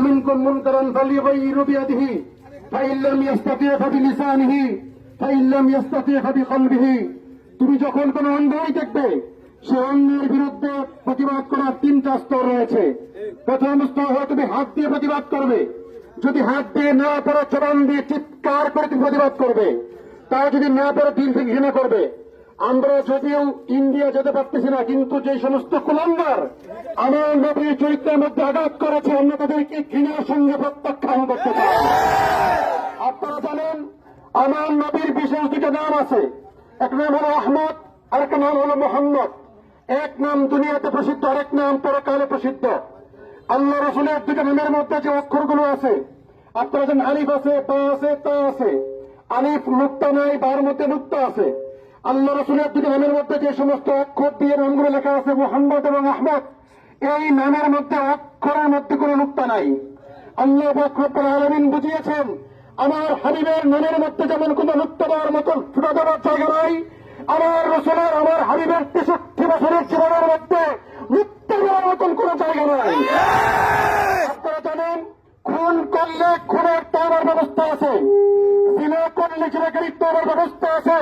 منكم منكرا فليغيروا بيده فإن لم يستطيع فبلسانه فإن لم يستطيع فبقلبه তুমি যখন কোন অন্যায় দেখবে সে অন্যায়ের বিরুদ্ধে প্রতিবাদ করার তিনটা স্তর রয়েছে প্রথম স্তর হলো তুমি হাত দিয়ে প্রতিবাদ করবে যদি হাত দিয়ে না পারো চরণ দিয়ে চিৎকার করে তুমি প্রতিবাদ করবে তাও যদি না পারো দিন থেকে ঘৃণা করবে আমরা যদিও ইন্ডিয়া যেতে পারতেছি না, কিন্তু যে সমস্ত কুলম্বার আমার নবীর চরিত্রের মধ্যে আঘাত করেছে, আমরা তাদেরকে ঘৃণার সঙ্গে প্রত্যাখ্যান করতে চাই। আপনারা জানেন, আমার নবীর বিশেষ দুটো নাম আছে। এক নাম হলো আহমদ আর একটা নাম হলো মোহাম্মদ। এক নাম দুনিয়াতে প্রসিদ্ধ, আরেক নাম পরকালে প্রসিদ্ধ। আল্লাহ রসুলের দুটো নামের মধ্যে যে অক্ষরগুলো আছে, আপনারা জানেন আলিফ আছে তা আছে তা আছে। আলিফ নুক্তা নাই, বার মধ্যে নুক্তা আছে। আল্লাহ রসুলের দুটো নামের মধ্যে যে সমস্ত অক্ষর দিয়ে নামগুলো লেখা আছে, মোহাম্মদ এবং আহমদ, এই নামের মধ্যে অক্ষরের মধ্যে কোনো নুক্তা নাই। আল্লাহ রব্বুল আলমিন বুঝিয়েছেন, আমার হাবিবের নামের মধ্যে যেমন কোন নুক্তা দেওয়ার মতন ফুটা দেওয়ার জায়গা নাই, আমার রসুলের, আমার হাবিবের তেষট্টি বছরের জীবনের মধ্যে নুক্তা দেওয়ার মতন কোন জায়গা নাই। আপনারা জানেন, খুন করলে খুনের তবার ব্যবস্থা আছে, জিনা করলে জিনাকারীর তবার ব্যবস্থা আছে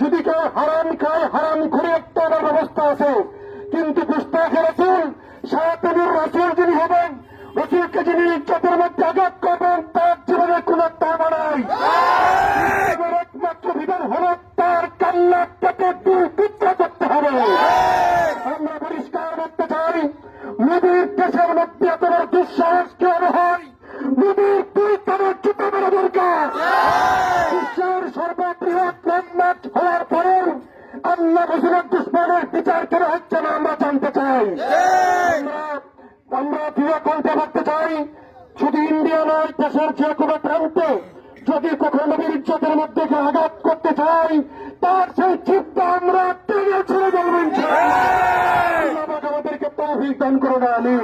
যদি কেউ হারাম খায়, হারাম ঘুরে তবার ব্যবস্থা আছে। কিন্তু পুস্তাক রসুল সাহাতের রসুল যিনি হবেন, রসুলকে যিনি ইজ্জতের মধ্যে আঘাত করবেন, তার জীবনে কোন তবা নাই। একমাত্র বিধান হল তার কান্না কেটে দুই করতে হবে। আমরা পরিষ্কার করতে চাই মোদীর আল্লাহ রসুলের দুশ্মনের বিচার কেন হচ্ছে না আমরা জানতে চাই? আমরা দৃঢ় কণ্ঠে বলতে চাই শুধু ইন্ডিয়া নয় দেশের যে কোনো প্রান্তে যদি কখনো ইজ্জতের মধ্যে আঘাত করতে চাই তার সেই চিন্তা আমরা টেনে ছেড়ে দেবেন আমাদেরকে তৌফিক দান করো না আমি